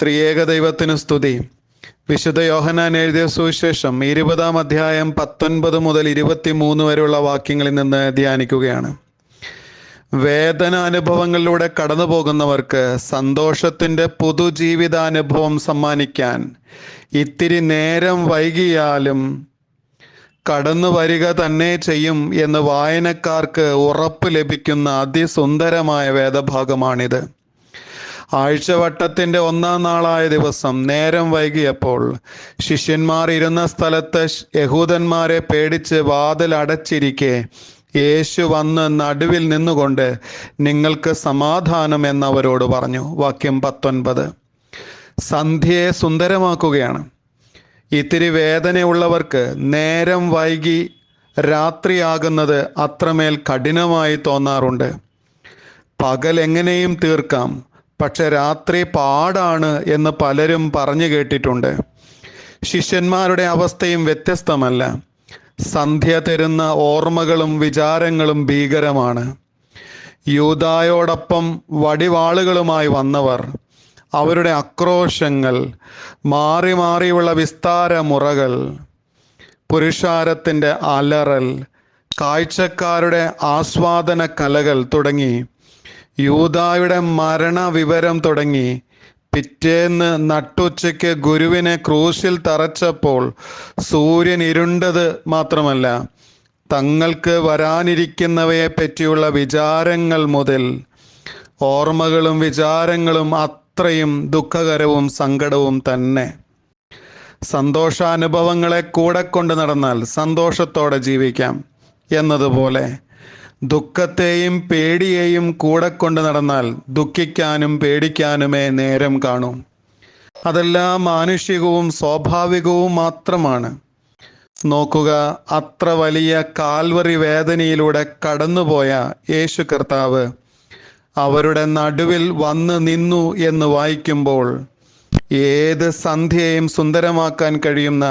ത്രിയേക ദൈവത്തിന് സ്തുതി. വിശുദ്ധ യോഹനാൻ എഴുതിയ സുവിശേഷം ഇരുപതാം അധ്യായം പത്തൊൻപത് മുതൽ ഇരുപത്തിമൂന്ന് വരെയുള്ള വാക്യങ്ങളിൽ നിന്ന് ധ്യാനിക്കുകയാണ്. വേദന അനുഭവങ്ങളിലൂടെ കടന്നു പോകുന്നവർക്ക് സന്തോഷത്തിന്റെ പുതുജീവിതാനുഭവം സമ്മാനിക്കാൻ ഇത്തിരി നേരം വൈകിയാലും കടന്നു വരിക തന്നെ ചെയ്യും എന്ന് വായനക്കാർക്ക് ഉറപ്പ് ലഭിക്കുന്ന അതിസുന്ദരമായ വേദഭാഗമാണിത്. ആഴ്ചവട്ടത്തിന്റെ ഒന്നാം നാളായ ദിവസം നേരം വൈകിയപ്പോൾ ശിഷ്യന്മാർ ഇരുന്ന സ്ഥലത്ത് യഹൂദന്മാരെ പേടിച്ച് വാതിൽ അടച്ചിരിക്കെ യേശു വന്ന് നടുവിൽ നിന്നുകൊണ്ട് നിങ്ങൾക്ക് സമാധാനം എന്നവരോട് പറഞ്ഞു. വാക്യം പത്തൊൻപത്. സന്ധ്യയെ സുന്ദരമാക്കുകയാണ്. ഇത്തിരി വേദനയുള്ളവർക്ക് നേരം വൈകി രാത്രിയാകുന്നത് അത്രമേൽ കഠിനമായി തോന്നാറുണ്ട്. പകൽ എങ്ങനെയും തീർക്കാം. പക്ഷെ രാത്രി പാടാണ് എന്ന് പലരും പറഞ്ഞു കേട്ടിട്ടുണ്ട്. ശിഷ്യന്മാരുടെ അവസ്ഥയും വ്യത്യസ്തമല്ല. സന്ധ്യ തരുന്ന ഓർമ്മകളും വിചാരങ്ങളും ഭീകരമാണ്. യൂതായോടൊപ്പം വടിവാളുകളുമായി വന്നവർ അവരുടെ ആക്രോശങ്ങൾ മാറി മാറിയുള്ള വിസ്താര മുറകൾ പുരുഷാരത്തിന്റെ അലറൽ കാഴ്ചക്കാരുടെ ആസ്വാദന കലകൾ തുടങ്ങി യൂതായുടെ മരണവിവരം തുടങ്ങി. പിറ്റേന്ന് നട്ടുച്ചയ്ക്ക് ഗുരുവിനെ ക്രൂശിൽ തറച്ചപ്പോൾ സൂര്യൻ ഇരുണ്ടത് മാത്രമല്ല തങ്ങൾക്ക് വരാനിരിക്കുന്നവയെ പറ്റിയുള്ള വിചാരങ്ങൾ മുതൽ ഓർമ്മകളും വിചാരങ്ങളും അത്രയും ദുഃഖകരവും സങ്കടവും തന്നെ. സന്തോഷാനുഭവങ്ങളെ കൂടെ കൊണ്ട് നടന്നാൽ സന്തോഷത്തോടെ ജീവിക്കാം എന്നതുപോലെ ദുഃഖത്തെയും പേടിയെയും കൂടെ കൊണ്ട് നടന്നാൽ ദുഃഖിക്കാനും പേടിക്കാനുമേ നേരം കാണൂ. അതെല്ലാം മാനുഷികവും സ്വാഭാവികവും മാത്രമാണ്. നോക്കുക അത്ര വലിയ കാൽവറി വേദനയിലൂടെ കടന്നുപോയ യേശു കർത്താവ് അവരുടെ നടുവിൽ വന്ന് നിന്നു എന്ന് വായിക്കുമ്പോൾ ഏത് സന്ധ്യയും സുന്ദരമാക്കാൻ കഴിയുന്ന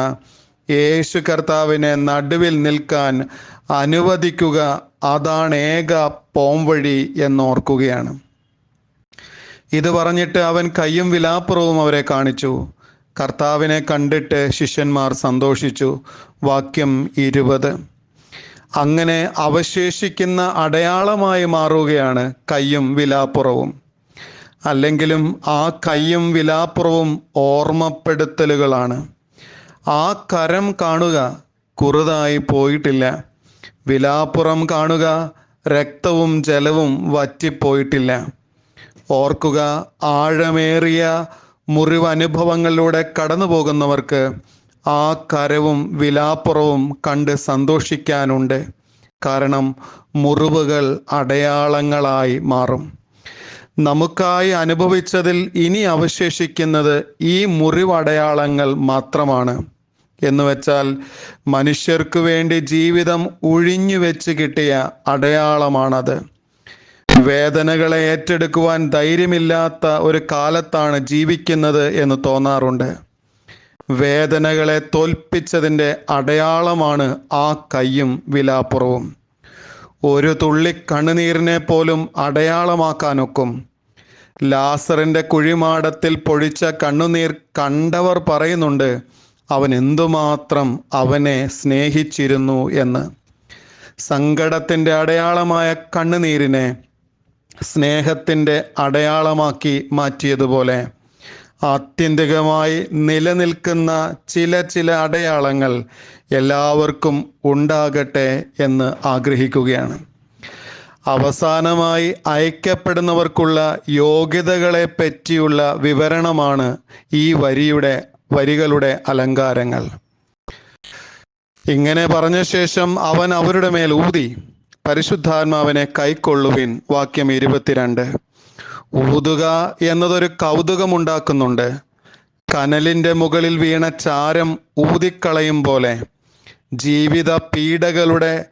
യേശു കർത്താവിനെ നടുവിൽ നിൽക്കാൻ അനുവദിക്കുക അതാണ് ഏക പോംവഴി എന്നോർക്കുകയാണ്. ഇത് പറഞ്ഞിട്ട് അവൻ കയ്യും വിലാപ്പുറവും അവരെ കാണിച്ചു. കർത്താവിനെ കണ്ടിട്ട് ശിഷ്യന്മാർ സന്തോഷിച്ചു. വാക്യം ഇരുപത്. അങ്ങനെ അവശേഷിക്കുന്ന അടയാളമായി മാറുകയാണ് കയ്യും വിലാപ്പുറവും. അല്ലെങ്കിലും ആ കയ്യും വിലാപ്പുറവും ഓർമ്മപ്പെടുത്തലുകളാണ്. ആ കരം കാണുക കുറുതായി പോയിട്ടില്ല. വിലാപ്പുറം കാണുക. രക്തവും ജലവും വറ്റിപ്പോയിട്ടില്ല. ഓർക്കുക ആഴമേറിയ മുറിവനുഭവങ്ങളിലൂടെ കടന്നു പോകുന്നവർക്ക് ആ കരവും വിലാപ്പുറവും കണ്ട് സന്തോഷിക്കാനുണ്ട്. കാരണം മുറിവുകൾ അടയാളങ്ങളായി മാറും. നമുക്കായി അനുഭവിച്ചതിൽ ഇനി അവശേഷിക്കുന്നത് ഈ മുറിവടയാളങ്ങൾ മാത്രമാണ്. എന്ന് വെച്ചാൽ മനുഷ്യർക്ക് വേണ്ടി ജീവിതം ഒഴിഞ്ഞു വെച്ച് കിട്ടിയ അടയാളമാണത്. വേദനകളെ ഏറ്റെടുക്കുവാൻ ധൈര്യമില്ലാത്ത ഒരു കാലത്താണ് ജീവിക്കുന്നത് എന്ന് തോന്നാറുണ്ട്. വേദനകളെ തോൽപ്പിച്ചതിന്റെ അടയാളമാണ് ആ കയ്യും വിലാപ്പുറവും. ഒരു തുള്ളി കണ്ണുനീരിനെ പോലും അടയാളമാക്കാനൊക്കും. ലാസറിന്റെ കുഴിമാടത്തിൽ പൊഴിച്ച കണ്ണുനീർ കണ്ടവർ പറയുന്നുണ്ട് അവൻ എന്തുമാത്രം അവനെ സ്നേഹിച്ചിരുന്നു എന്ന്. സങ്കടത്തിന്റെ അടയാളമായ കണ്ണുനീരിനെ സ്നേഹത്തിന്റെ അടയാളമാക്കി മാറ്റിയതുപോലെ ആത്യന്തികമായി നിലനിൽക്കുന്ന ചില ചില അടയാളങ്ങൾ എല്ലാവർക്കും ഉണ്ടാകട്ടെ എന്ന് ആഗ്രഹിക്കുകയാണ്. അവസാനമായി അയക്കപ്പെടുന്നവർക്കുള്ള യോഗ്യതകളെ പറ്റിയുള്ള വിവരണമാണ് ഈ വരിയുടെ വരികളുടെ അലങ്കാരങ്ങൾ. ഇങ്ങനെ പറഞ്ഞ ശേഷം അവൻ അവരുടെ മേൽ ഊതി പരിശുദ്ധാത്മാവിനെ കൈക്കൊള്ളുവിൻ വാക്യം ഇരുപത്തിരണ്ട്. ഊതുക എന്നതൊരു കൗതുകമുണ്ടാക്കുന്നുണ്ട്. കനലിന്റെ മുകളിൽ വീണ ചാരം ഊതിക്കളയും പോലെ ജീവിത പീഡകളുടെ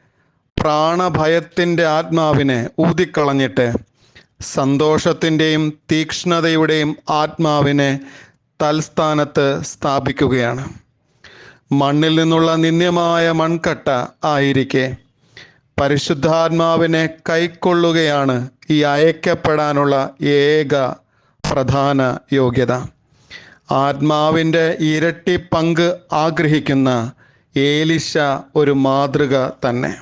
പ്രാണഭയത്തിന്റെ ആത്മാവിനെ ഊതിക്കളഞ്ഞിട്ട് സന്തോഷത്തിന്റെയും തീക്ഷ്ണതയുടെയും ആത്മാവിനെ തൽസ്ഥാനത്ത് സ്ഥാപിക്കുകയാണ്. മണ്ണിൽ നിന്നുള്ള നിന്ദ്യമായ മൺകട്ട ആയിരിക്കെ. പരിശുദ്ധാത്മാവിനെ കൈക്കൊള്ളുകയാണ് ഈ അയക്കപ്പെടാനുള്ള ഏക പ്രധാന യോഗ്യത. ആത്മാവിന്റെ ഇരട്ടി പങ്ക് ആഗ്രഹിക്കുന്ന ഏലിശ ഒരു മാതൃക തന്നെ.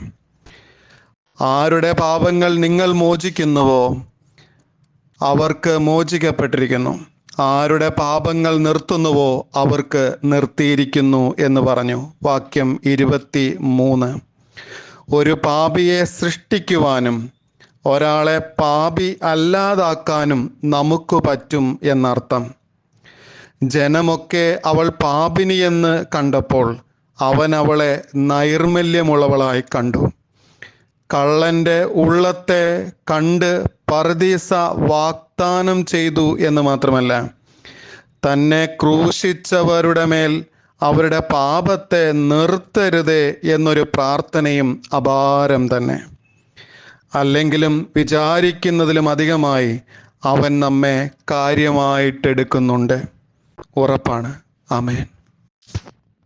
ആരുടെ പാപങ്ങൾ നിങ്ങൾ മോചിക്കുന്നുവോ അവർക്ക് മോചിക്കപ്പെട്ടിരിക്കുന്നു. ആരുടെ പാപങ്ങൾ നിർത്തുന്നുവോ അവർക്ക് നിർത്തിയിരിക്കുന്നു എന്ന് പറഞ്ഞു. വാക്യം ഇരുപത്തി മൂന്ന് ഒരു പാപിയെ സൃഷ്ടിക്കുവാനും ഒരാളെ പാപി അല്ലാതാക്കാനും നമുക്ക് പറ്റും എന്നർത്ഥം. ജനമൊക്കെ അവൾ പാപിനിയെന്ന് കണ്ടപ്പോൾ അവൻ അവളെ നൈർമല്യമുള്ളവളായി കണ്ടു. കള്ളന്റെ ഉള്ളത്തെ കണ്ട് പർദീസ വാഗ്ദാനം ചെയ്തു എന്ന് മാത്രമല്ല തന്നെ ക്രൂശിച്ചവരുടെ മേൽ അവരുടെ പാപത്തെ നിർത്തരുതേ എന്നൊരു പ്രാർത്ഥനയും അപാരം തന്നെ. അല്ലെങ്കിലും വിചാരിക്കുന്നതിലും അധികമായി അവൻ നമ്മെ കാര്യമായിട്ടെടുക്കുന്നുണ്ട്. ഉറപ്പാണ്. ആമേൻ.